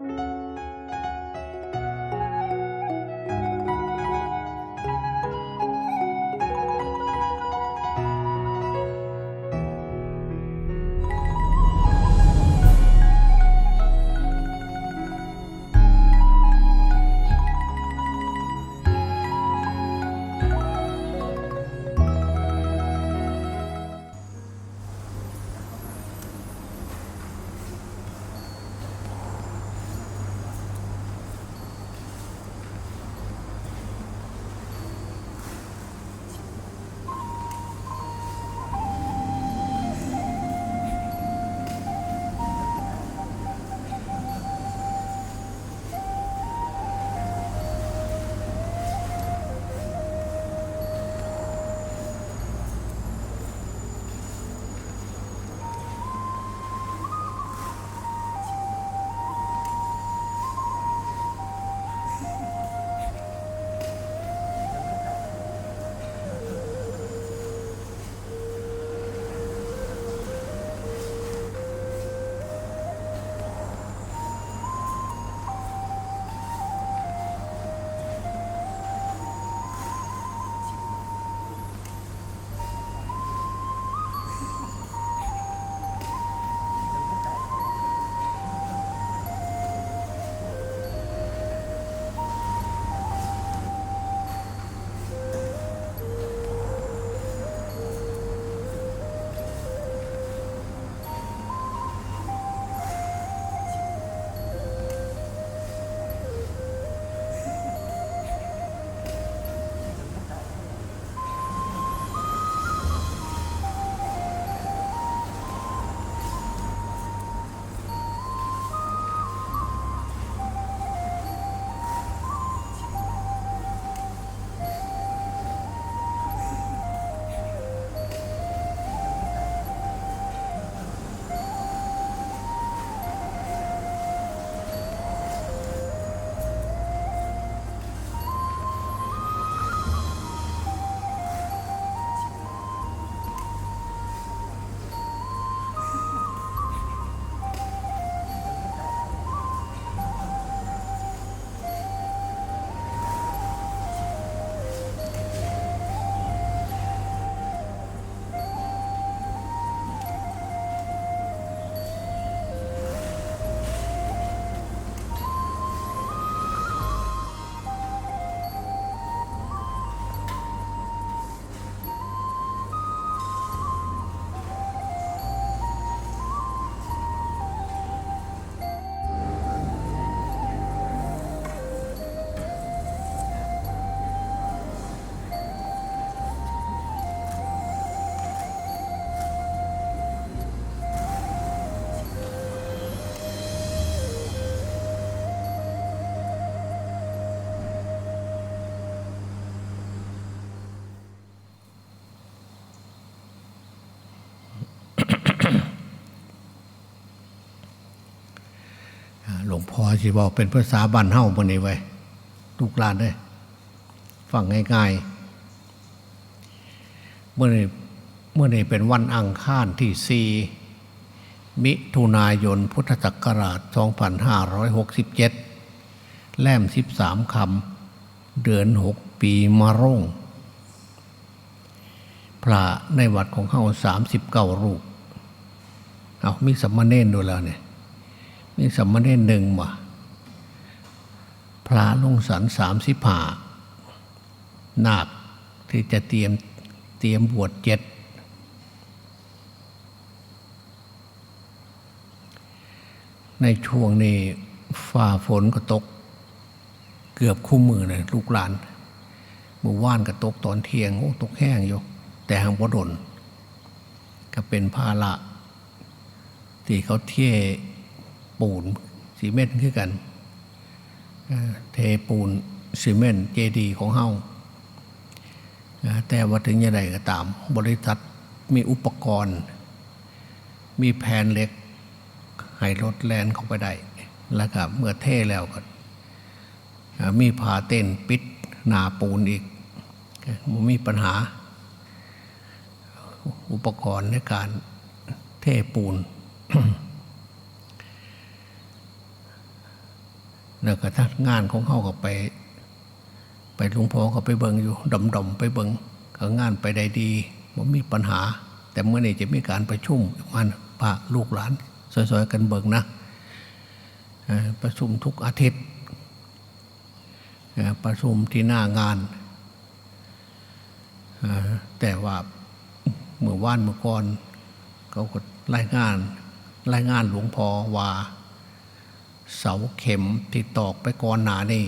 หล งพ่อสิบอกเป็นภาษาบ้านเฮ้าบนนี้ไว้ลูกหลานได้ฟังง่ายๆ เมื่อนี้เมื่อนี้เป็นวันอังคารที่สี่มิถุนายนพุทธศักราช 2567 แล่ม 13คำเดือน 6 ปีมะร่ง พระในวัดของเฮา39 รูป เอามีสัมมาเนนด้วยแล้วเนี่ย มีสัมมาเนนหนึ่งว่ะพระลงสันสามสิบห้านาคที่จะเตรียมเตรียมบวชเจ็ดในช่วงนี้ฝ่าฝนก็ตก เกือบคู่มือเลยลูกหลานเมื่อว่านก็ตกตอนเที่ยงโอ้ตกแห้งอยู่ แต่หางบ่ดนก็เป็นภาระที่เขาเที่ย ปูนซีเมนต์คือกันเทปูนซีเมนต์เจดีของเฮาแต่ว่าถึงยังไงก็ตาม บริษัทมีอุปกรณ์ มีแผนเหล็กให้รถแลนเข้าไปได้ แล้วก็เมื่อเท่แล้วก็มีผาเต้นปิดหนาปูนอีกมันมีปัญหา อุปกรณ์ในการเทปูน แล้วก็ถ้างานของเขาก็ไป ไปหลวงพ่อก็ไปเบิงอยู่ดำดำๆไปเบิงก็งานไปได้ดีว่ามีปัญหา แต่เมื่อนี้จะมีการประชุมมันพระลูกหลานสวยๆกันเบิงนะประชุมทุกอาทิตย์ประชุมที่หน้างาน แต่ว่าเมื่อว่านเมื่อก่อนเขาก็รายงานรายงานหลวงพ่อว่า เสาเข็มที่ตอกไปก่อนหนานี่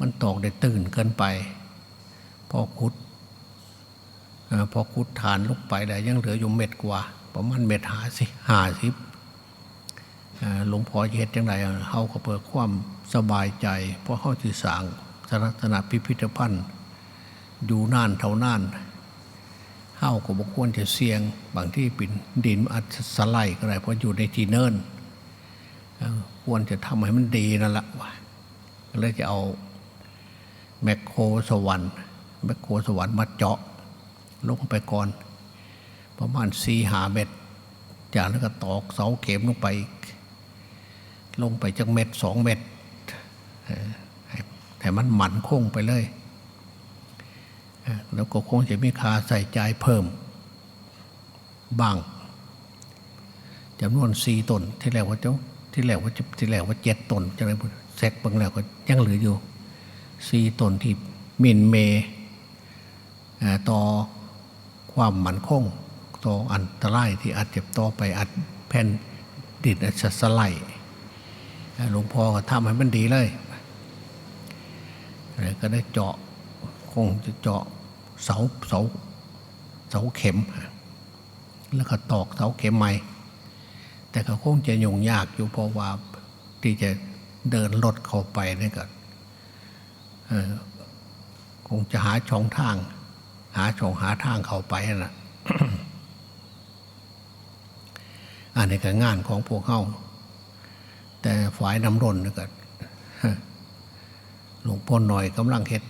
มันตอกได้ตื่นเกินไป พอคุดอพอคุดฐานลงไปแล้ยังเหลืออยู่เม็ดกว่าประมาณเม็ดหาสิหาสิบหลวงพ่อเฮ็ดจังไรเฮาก็เพื่อความสบายใจ เพราะเฮาสิสร้างสลักษณะพิพิธภัณฑ์ อยู่นานเท่านานเฮาก็บ่ควรจะเสี่ยง บางที่เป็นดินอัดสไลด์ก็ได้เพราะอยู่ในที่เนินเอ่อ ควรจะทำให้มันดีนั่นแหละวะก็เลยจะเอาแมคโครสวรรค์แมคโครสวรรค์มาเจาะลงไปก่อน ประมาณสี่หาเม็ดจากนั้นก็ตอกเสาเข็มลงไป ลงไปจากเม็ดสองเม็ดเอ่อให้มันหมันคงไปเลย แล้วก็คงจะมีคาใส่ใจเพิ่มบ้างจำนวนสี่ตนที่แรกว่าเจ้า ที่แรกว่าที่แรกว่าเจ็ดตนจะไรบุแซกบางแล้วก็ยังเหลืออยู่สี่ตนที่มินเมอ่อต่อความหมันคงต่ออันตรายที่อาจเจะต่อไปอาจแผ่นดินอาจจะสไลด์หลวงพ่อก็ทำให้มันดีเลยแล้วก็ได้เจาะคงจะเจาะเสาเสาเสาเข็ม แล้วก็ตอกเสาเข็มใหม่ แต่ก็คงจะยุ่งยากอยู่เพราะว่าที่จะเดินรถเข้าไปนี่ก็เอ่อคงจะหาช่องทาง หาช่องหาทางเข้าไปน่ะอันนี้ก็งานของพวกเขาแต่ฝ่ายน้ำรนนี่ก็หลวงพ่อหน่อยกำลังเฮ็ด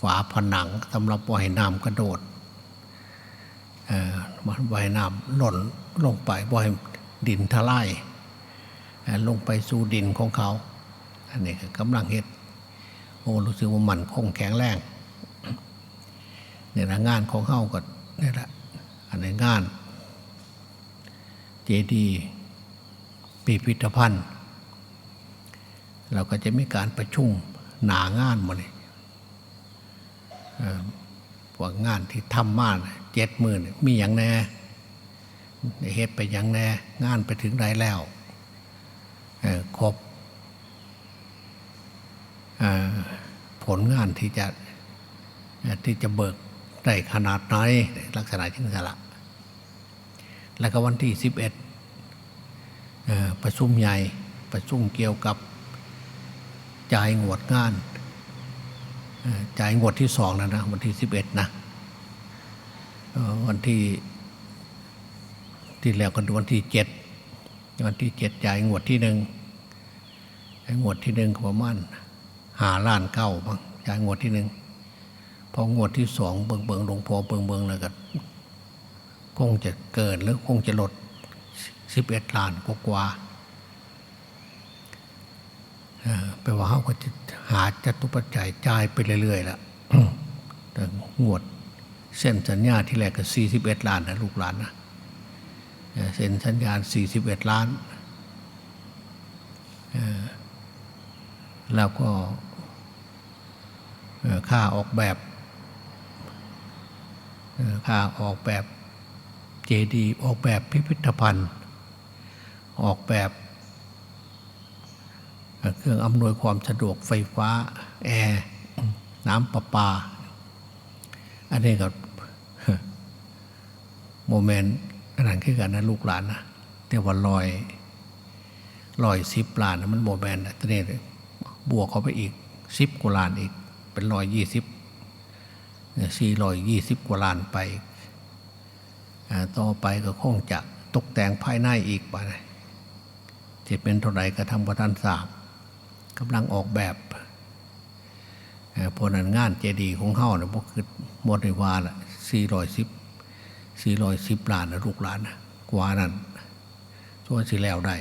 ฝาผนังสำหรับปล่อยน้ำกระโดดเออมันว่ายน้ำหล่นลงไปบ่อย ดินทลายลงไปสู่ดินของเขา อันนี้ก็กำลังเฮ็ดโอ้รู้สึกว่ามันคงแข็งแรงเนี่ยนะงานของเขาก็นี่แหละอันนี้งาน เจดีย์พิพิธภัณฑ์ เราก็จะมีการประชุมหนางานหมาเลยพวกงานที่ทำมาเจ็ดหมื่นมีอย่างแน่ เฮ็ดไปอย่างแน่งานไปถึงไหนแล้วครบผลงานที่จะที่จะเบิกได้ขนาดไหนลักษณะจึงสละแล้วก็วันที่สิบเอ็ดประชุมใหญ่ประชุมเกี่ยวกับจ่ายงวดงานจ่ายงวดที่สองนะนะวันที่สิบเอ็ดนะวันที่ ที่แล้วกันวันที่เจ็ดวันที่เจ็ดจ่ายงวดที่หนึ่งไอ้งวดที่หนึ่งก็ประมาณหาล้านเก้าบ้างจ่ายงวดที่หนึ่งพองวดที่สองเบิงเบิงหลวงพ่อเบิงเบิงแล้วก็คงจะเกินหรือคงจะลดสิบเอ็ดล้านกว่าๆเอ่อแปว่าเขาก็จะหาจตุปัจจัยจ่ายไปเรื่อยๆละแต่งวดเส้นสัญญาที่แรกก็41ล้านนะลูกหลานนะ เซ็นสัญญา41 ล้าน แล้วก็ค่าออกแบบค่าออกแบบเจดีออกแบบพิพิธภัณฑ์ ออกแบบเครื่องอำนวยความสะดวกไฟฟ้า แอร์ น้ำประปา อันนี้ก็โมเมนต์ ขนาดขึ้นกันนะลูกหลานนะแต่ว่าลอยลอยสิบล้านนะมันโมเมนนะทีนี้บวกเข้าไปอีกสิบกว่าล้านอีก เป็นลอยยี่สิบสี่ลอยยี่สิบกว่าล้านไป ต่อไปก็คงจะตกแต่งภายในอีกไปจะเป็นเท่าไหร่ก็ทำประทานทราบกำลังออกแบบเอ่อพวกนั้นงานเจดีย์ของเฮาเนี่ยพวกคือหมดในวาละสี่ร้อยสิบ สี่ร้อยสิบล้านนะลูกหลานนะกว่านั้นส่วนสิแล้วได้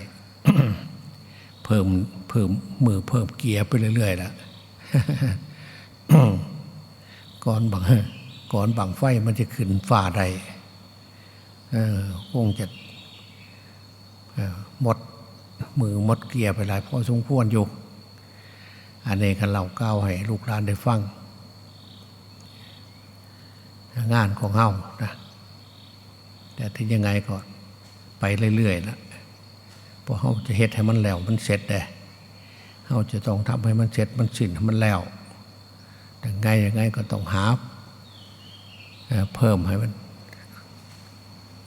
เพิ่มเพิ่มมือเพิ่มเกียร์ไปเรื่อยๆแล้วก่อนบังก่อนบังไฟมันจะขึ้นฝ่าใดเออคงจะหมดมือหมดเกียร์ไปหลายพอสมควรอยู่ อันนี้กันเราก้าวให้ลูกหลานได้ฟัง งานของเฮานะ แต่ถึงยังไงก็ไปเรื่อยๆล้วเพราะเฮาจะเฮ็ดให้มันแล้วมันเสร็จแต่เฮาจะต้องทำให้มันเสร็จมันสิ้นให้มันแล้วยังไงยังไงก็ต้องหาเพิ่มให้มัน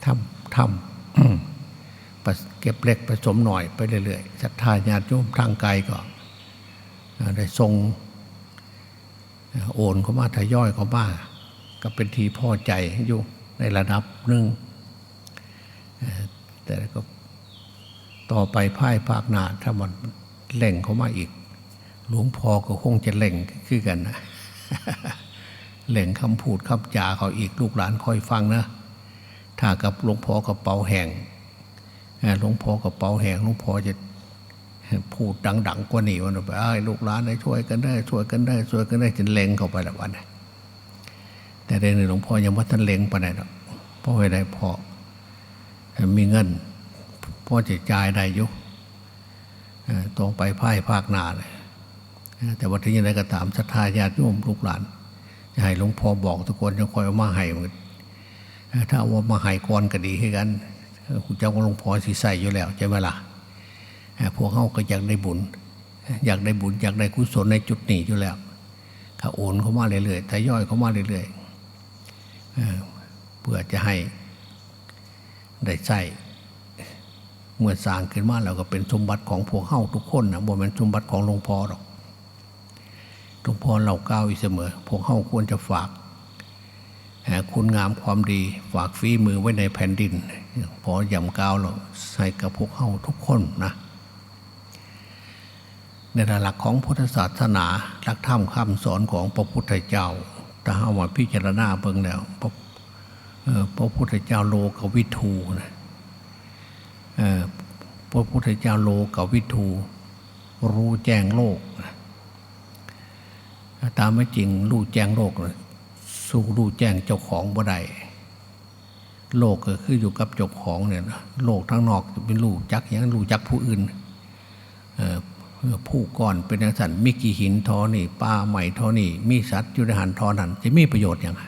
ทำทำเก็บเล็กผสมหน่อยไปเรื่อยๆศรัทธาญาติโยมทางไกลก็ได้ทรงโอนเข้ามาทยอยเข้ามาก็เป็นทีพ่อใจอยู่ในระดับหนึ่งเอ่อ แต่ก็ต่อไปพ่ายภาคหนาถ้ามันเล่งเข้ามาอีก หลวงพ่อก็คงจะเล่งคือกันนะเล่งคำพูดคำจาเขาอีกลูกหลานคอยฟังนะถ้ากับหลวงพ่อกระเป๋าแห้งเอ่อหลวงพ่อกระเป๋าแหงหลวงพ่อจะพูดดัง ๆ กว่านี้วันไปไอ้ลูกหลานได้ช่วยกันได้ช่วยกันได้ช่วยกันได้จนเล็งเข้าไปละวันแต่ในหลวงพ่อยังว่าท่านเล็งไปไหนหรอกเพราะไม่ได้พอ มีเงินพ่อจะจ่ายได้อยุต่อไปพ่ายภาคนาเลยแต่ว่าถึงยังไงก็ตามศรัทธาญาติโยมลูกหลาน จะให้หลวงพ่อบอกทุกคนจะคอยเอามาให้หมดถ้าเอามาใหายก่อนก็ดีให้กันคุณเจ้าก็หลวงพ่อสิใส่อยู่แล้วใช่ไหมล่ะพวกเขาก็อยากได้บุญ อยากได้บุญอยากได้กุศลในจุดนี้อยู่แล้วถ้าโอนเข้ามาเรื่อยๆถ้าย่อยเข้ามาเรื่อยๆเพื่อจะให้ ได้ใส่เมื่อสร้างขึ้นมาแล้วก็เป็นสมบัติของพวกเข้าทุกคนนะบ่เป็นสมบัติของหลวงพ่อหรอกหลวงพ่อเราก้าวอยู่เสมอ พวกเข้าควรจะฝากเอ่คุณงามความดีฝากฝีมือไว้ในแผ่นดิน พอย่ำกาวเราใส่กับพวกเข้าทุกคนนะในหลักของพุทธศาสนาหลักธรรมคำสอนของพระพุทธเจ้าถ้าเอามาพิจารณาเบิ่งแล้วพระ พระพุทธเจ้าโลกวิทูนะพระพุทธเจ้าโลกวิทูรู้แจ้งโลกตามไม่จริงรู้แจ้งโลกเลยสู้รู้แจ้งเจ้าของบ่ได้โลกก็คืออยู่กับเจ้าของเนี่ยโลกทั้งนอกจะเป็นรูจักอย่างรูจักผู้อื่นผู้ก่อนเป็นอย่างสันมีกี่หินทอนี่ปลาใหม่ทอนี่มีสัตว์อยู่ในหันทอนั้นจะมีประโยชน์อย่างไร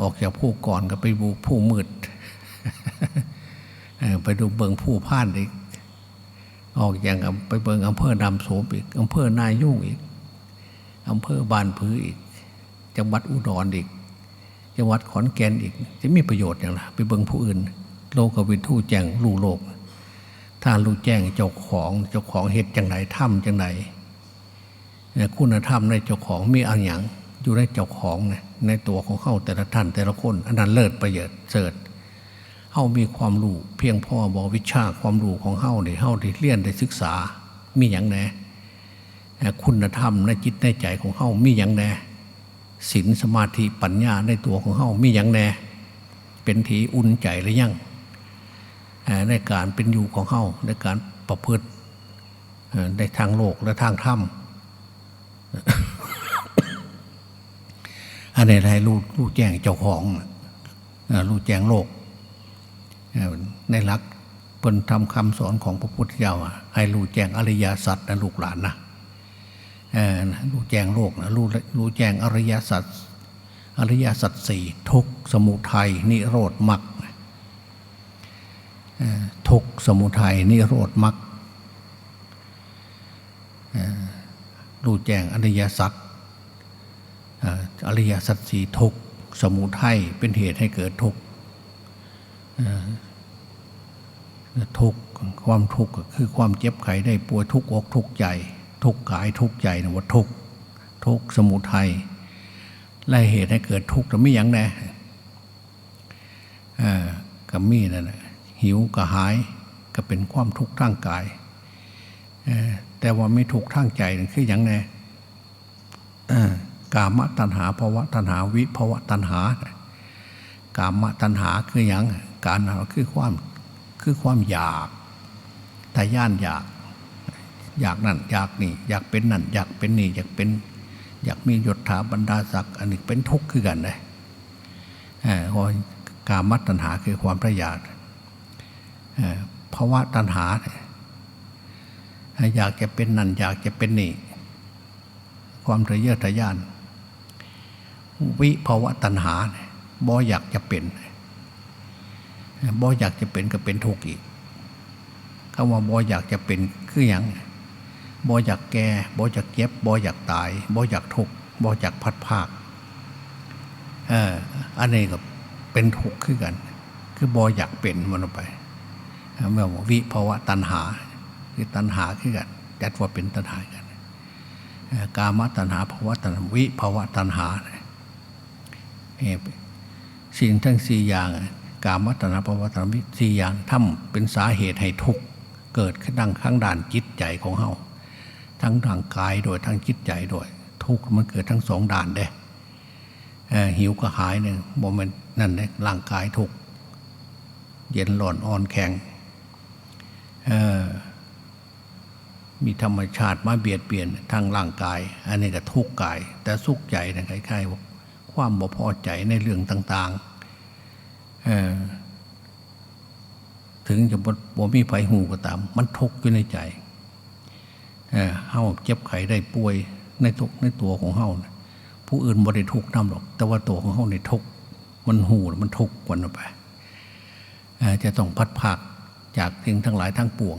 ออกจากผู้ก่อนก็ไปบูผู้มืดไปดูเบิงผู้พ่านอีก ออกอย่างไปเบิงอำเภอดำโสมอีกอำเภอนายุ่งอีกอำเภอบานพืออีก จังหวัดอุดรอีก จังหวัดขอนแก่นอีก จะมีประโยชน์อย่างไรไปเบิงผู้อื่น โลกวิทูแจ้งรู้โลก ถ้ารู้แจ้งเจ้าของเจ้าของเหตุจังไหนถ้ำจังไหนคุณธรรมในเจ้าของมีอันอย่าง อยู่ในเจ้าของนในตัวของเขาแต่ละท่านแต่ละคนอันนั้นเลิศประเสริฐเสริฐเฮามีความรู้เพียงพอบอกวิชาความรู้ของเฮาได้เฮาได้เรียนได้ศึกษา มีอย่างแน่คุณธรรมในจิตในใจของเฮามีอย่างแน่ศีลสมาธิปัญญาในตัวของเฮามีอย่างแน่เป็นทีอุ่นใจหรือยังเอ่อในการเป็นอยู่ของเฮาในการประพฤติในทางโลกและทางธรรม อันนี้ให้รู้รู้แจ้งเจ้าของเอ่อรู้แจ้งโลก ในหลักเป็นทำคำสอนของพระพุทธเจ้าให้รู้แจ้งอริยสัจนะลูกหลานนะเอ่อรู้แจ้งโลกนะรู้รู้แจ้งอริยสัจอริยสัจสี่ทุกสมุทัยนิโรธมรรคทุกสมุทัยนิโรธมรรครู้แจ้งอริยสัจ อริยสัจสี่ทุกสมุทัยเป็นเหตุให้เกิดทุกทุกความทุกข์คือความเจ็บไข้ได้ป่วยทุกอกทุกใจทุกกายทุกใจนะว่าทุกทุกสมุทัยและเหตุให้เกิดทุกข์แต่ไม่ยังแน่กับมีนั่นแหละหิวกระหายก็เป็นความทุกข์ทางกายแต่ว่าไม่ทุกข์ทางใจนั่นคือย่างแน่ กามตัณหาภาวะตัณหาวิภาวะตัณหากามตัณหาคืออย่างการคือความคือความอยากทะยานอยาก อยากนั่นอยากนี่ อยากเป็นนั่น อยากเป็นนี่ อยากเป็น อยากมียศถาบรรดาศักดิ์อันนี้เป็นทุกข์คือกันเลยเพราะกามัตตัณหาคือความทะหยานเออภาวะตัณหา อยากจะเป็นนั่นอยากจะเป็นนี่ ความทะเยอทะยาน วิภาวะตัณหาเนี่ยบ่อยากจะเป็นบ่อยากจะเป็นก็เป็นทุกข์อีกคำว่าบ่อยากจะเป็นคืออย่างบ่อยากแก่บ่อยากเจ็บบ่อยากตายบ่อยากทุกข์บ่อยากพัดภาคเอออันนี้ก็เป็นทุกข์คือกัน คือบ่อยากเป็นมันออกไปเมื่อว่าวิภาวะตัณหา คือตัณหาคือกันจัดว่าเป็นตัณหากันกามตัณหาภาวะตัณหาวิภาวะตัณหาเสิ่งทั้งสี่อย่างกามตัณหาภวะตัณหาวิสี่อย่างทำเป็นสาเหตุให้ทุกข์เกิดขึ้นดังข้างด่านจิตใจของเฮาทั้งทางกายโดยทั้งจิตใจโดยทุกข์มันเกิดทั้งสองด่านเด้อหิวก็หายหนึ่งบ่แมันนั่นเด้ร่างกายทุกข์เย็นร้อนอ่อนแข็งมีธรรมชาติมาเบียดเบียนทางร่างกาย อันนี้ก็ทุกข์กาย แต่สุขใจนะคล้ายๆว่า ความบ่พอใจในเรื่องต่างๆถึงจะบ่บมีไผหูก็ตาม มันทุกข์อยู่ในใจเฮาเจ็บไข้ได้ป่วยในทุกในตัวของเฮาผู้อื่นบ่ได้ทุกข์นำหรอก แต่ว่าตัวของเฮาในทุกข์มันหูมันทุกข์กวันออกไปจะต้องพัดภาคจากสิ่งทั้งหลายทั้งปวง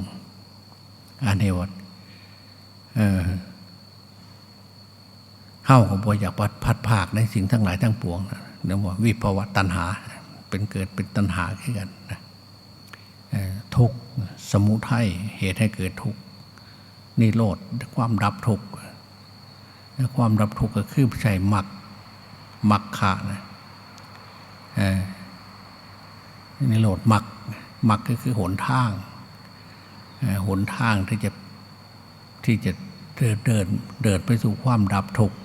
อันนี้ว่า เออเฮาของบ่อยากพัดพัดภาคในสิ่งทั้งหลายทั้งปวงนะเรียกว่าวิภาวะตัณหา เป็นเกิดเป็นตัณหาขึ้นกันนะทุกข์สมุทัยเหตุให้เกิดทุกข์นิโรธความดับทุกข์และความดับทุกข์ก็คือใช่มักมักขะนะเอ่อนิโรธมักมักก็คือหนทางหนทางที่จะที่จะเดินเดินเดินไปสู่ความดับทุกข์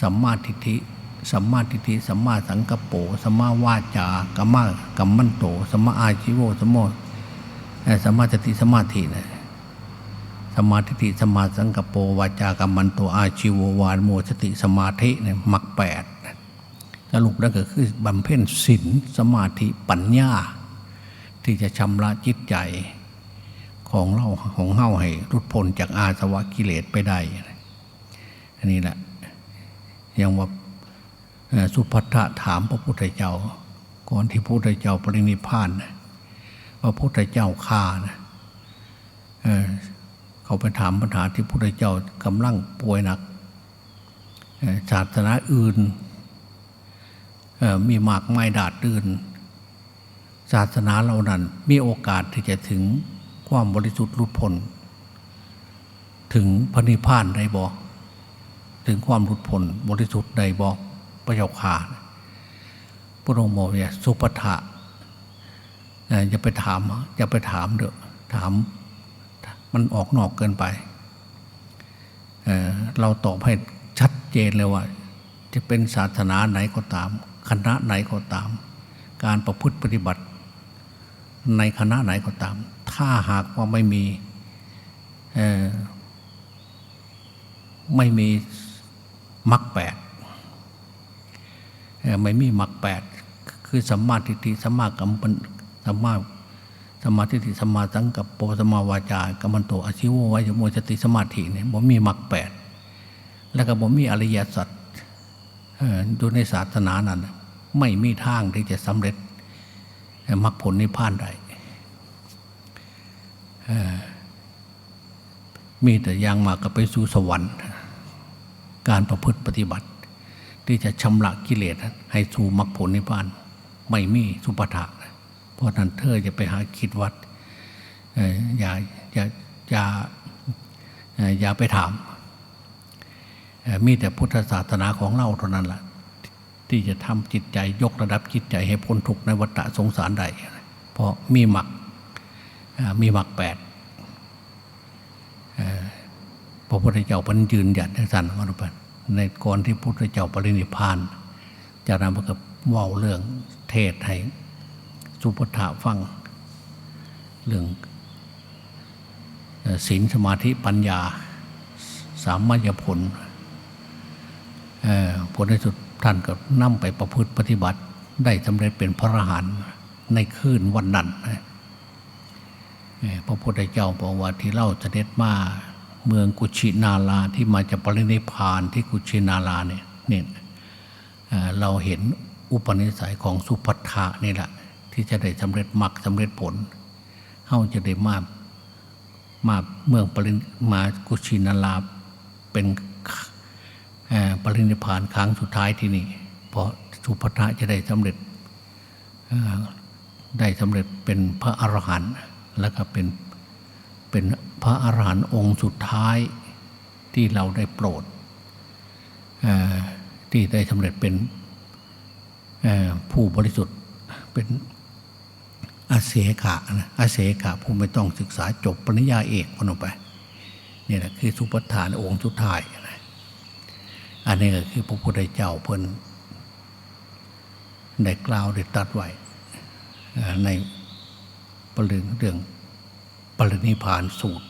สัมมาทิฏฐิสัมมาทิฏฐิสัมมาสังกัปโปสัมมาวาจากัมมากัมมันโตสัมมาอาชิโวสัมโมเอ่สัมมาสติสัมมาทินะสัมมาทิฏฐิสัมมาสังกัปโปวาจากัมมันโตอาชิโววานโมสติสมาธิเนี่ยมรรคแปดสรุปแล้วก็คือบำเพ็ญศีลสมาธิปัญญา ที่จะชำระจิตใจของเราของเฮาให้รุดพ้นจากอาสวะกิเลสไปได้อันนี้แหละ อยังว่าสุภัททะถามพระพุทธเจ้า ก่อนที่พระพุทธเจ้าปรินิพานนะว่าพระพุทธเจ้าฆ่านะเเขาไปถามปัญหาที่พระพุทธเจ้ากำลังป่วยหนักศาสนาอื่นมีมากไม้ดาดดื่น ศาสนาเรานั้น มีโอกาสที่จะถึงความบริสุทธิ์หลุดพ้นถึงพระนิพพานได้บ่ ถึงความหลุดพ้นบริสุทธิ์ได้บ่พระเจ้าข่าพระองค์บอกเนี่ยสุปทะอย่าไปถามอย่าไปถามเด้อถามมันออกนอกเกินไปเเราตอบให้ชัดเจนเลยว่า จะเป็นศาสนาไหนก็ตาม คณะไหนก็ตาม การประพฤติปฏิบัติ ในคณะไหนก็ตาม ถ้าหากว่าไม่มีไม่มี มรรคแปดไม่มีมรรคแปดคือสัมมาทิฏฐิสัมมากัมมันสัมมาสมาทิฏฐิสัมมาสังกัปโปสมาวาจากัมมันโตอาชิววายโมสติสมาธิเนี่ยบ่มีมรรคแปดแล้วก็บ่มีอริยสัจอ่อดูในศาสนานั้น ไม่มีทางที่จะสำเร็จมรรคผลนิพพานได้มีแต่ยังมากก็ไปสู่สวรรค์ การประพฤติปฏิบัติ ที่จะชำระกิเลสให้สู่มรรคผลนิพพานไม่มีสุปทะเพราะนั้นเธอจะไปหาคิดวัดอย่าอย่าอย่าอย่าไปถาม มีแต่พุทธศาสนาของเราเท่านั้นแหละที่จะทำจิตใจยกระดับจิตใจให้พ้นทุกข์ในวัฏสงสารใด เพราะมีหมักมีหมักแปด พระพุทธเจ้าพันยืนหยัดในสันมารุปันในก่อนที่พระพุทธเจ้าปรินิพานจากนั้นพระก็เว่าเรื่องเทศให้สุปทาฟัง เรื่องศีลสมาธิปัญญา สามัญญผลผลในสุดท่านก็นำไปประพฤติปฏิบัติได้สำเร็จเป็นพระอรหันต์ในคืนวันนั้นพระพุทธเจ้าบอกว่าที่เล่าเสด็จมา เมืองกุชินาราที่มาจากปรินิพานที่กุชินาราเนี่ยเนี่ยเราเห็นอุปนิสัยของสุภัททะนี่แหละที่จะได้สำเร็จมรรคสำเร็จผลเฮาจะได้มามาเมืองปรินมากุชินาราเป็นเปรินิพานครั้งสุดท้ายที่นี่ เพราะสุภัททะจะได้สำเร็จได้สำเร็จเป็นพระอรหันต์แล้วก็เป็นเป็น พระอรหันต์องค์สุดท้ายที่เราได้โปรดที่ได้สำเร็จเป็นผู้บริสุทธิ์เป็นอาเสขะนะอาเสขะผู้ไม่ต้องศึกษาจบปริญญาเอกคนออกไปนี่แหละคือสุปทานองค์สุดท้ายนะอันนี้ก็คือพระพุทธเจ้าเพิ่นได้กล่าวได้ตรัดไว้ในปริเรื่อง ปรินิพานสูตร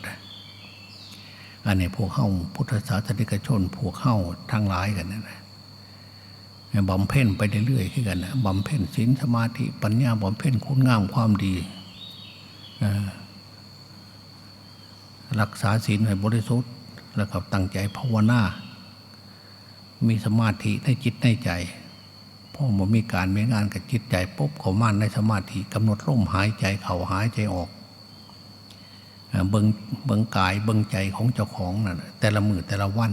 อันนี้พวกเข้าพุทธศาสนิกชนพวกเข้าทั้งหลายกันนะบำเพ็ญไปเรื่อยๆขึ้นกันนะบำเพ็ญศีลสมาธิปัญญาบำเพ็ญคุณงามความดีรักษาศีลให้บริสุทธิ์ แล้วก็ตั้งใจภาวนา มีสมาธิในจิตในใจพ่อมันมีการมีงานกับจิตใจปุ๊บเขามั่นในสมาธิกำหนดลมหายใจเขาหายใจออก เบิงเบิงกายเบิงใจของเจ้าของนั่นน่ะแต่ละมือแต่ละวัน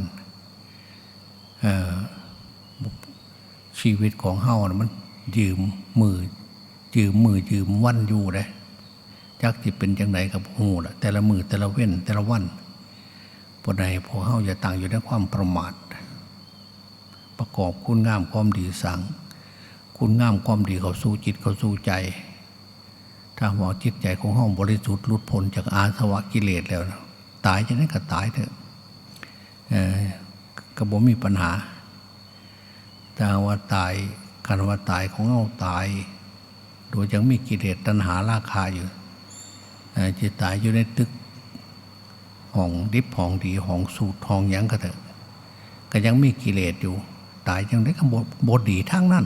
ชีวิตของเฮานะมันยืมมือยืมมือยืมวันอยู่เลยจักที่เป็นจังไหนกับหูละแต่ละมือแต่ละเว้นแต่ละวันปนใดพวเฮาอย่าต่างอยู่ในความประมาท ประกอบคุณงามความดีสั่งคุณงามความดีเขาสู้จิตเขาสู้ใจ ถ้าว่าจิตใจของเฮาบริสุทธิ์หลุดพ้นจากอาสวะกิเลสแล้วนะตายจะนั้นก็ตายเถอะเออก็บ่มีปัญหาถ้าว่าตายการว่าตายของเราตาย โดยยังมีกิเลสตัณหาราคาอยู่จะตายอยู่ในตึกห้องดิบห้องดีห้องสูตรห้องหยังก็เถอะ ก็ยังมีกิเลสอยู่ ตายยังได้ขบบบดีทั้งนั้น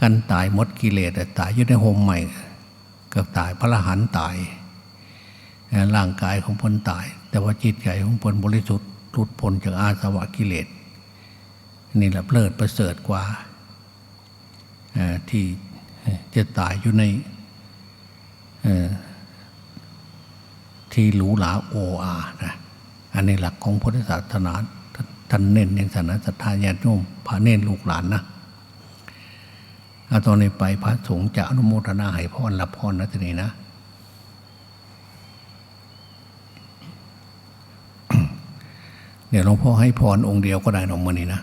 กันตายหมดกิเลสแต่ตายอยู่ในโฮมใหม่กับตายพระรหันต์ตายร่างกายของพนตาย แต่ว่าจิตใจของพนบริสุทธิ์หลุดพ้นจากอาสวะกิเลสนี่แหละเพลิศประเสริฐกว่าที่จะตายอยู่ในที่หรูหราโออานะอันนี้หลักของพุทธศาสนาท่านเน้นอย่างศาสนาศรัทธาญาติโยมพาเน้นลูกหลานนะ อาตอนนี้ไปพระสงฆ์จะอนุโมทนาให้พรรับพรนะทีนี้นะเดี๋ยวหลวงพ่อให้พรองค์เดียวก็ได้หนองมือนี้นะ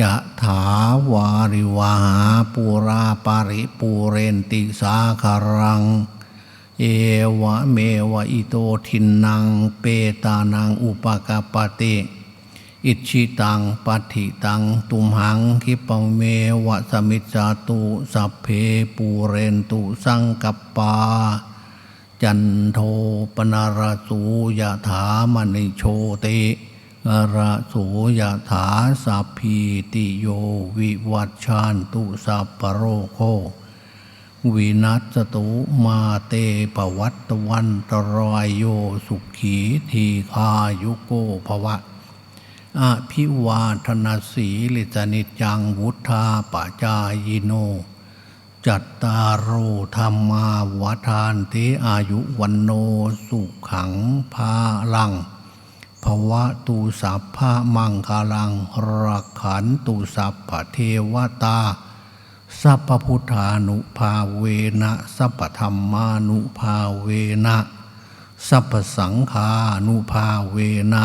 ยะถาวาริวาหาปูราปาริปูเรนติสาคารัง เอวะเมวะอิโตทินนางเปตานังอุปกาปติ อิชิตังปัติตัง ตุมหังคิปเมวะสมิจจาตุสัพเพปูเรนตุสังกัปปา จันโทปนารสูยถามณิโชติระสูยถาสัพพีติโยวิวัชชานตุสัพปะโรโควินัสตุมาเตปวัตตวันตรายโยสุขีทีคายุโกภวะ อาภิวาทนาสีลิจนิจังวุธาปจายโน จัตตารโอธรรมาวทานติอายุวันโนสุขังภาลังภวะตูสัพพะมังคาลังรักขันตูสัพพเทวตา สัพพุทธานุภาเวนะสัพพธรรมานุภาเวนะ สัพพสังฆานุภาเวนะ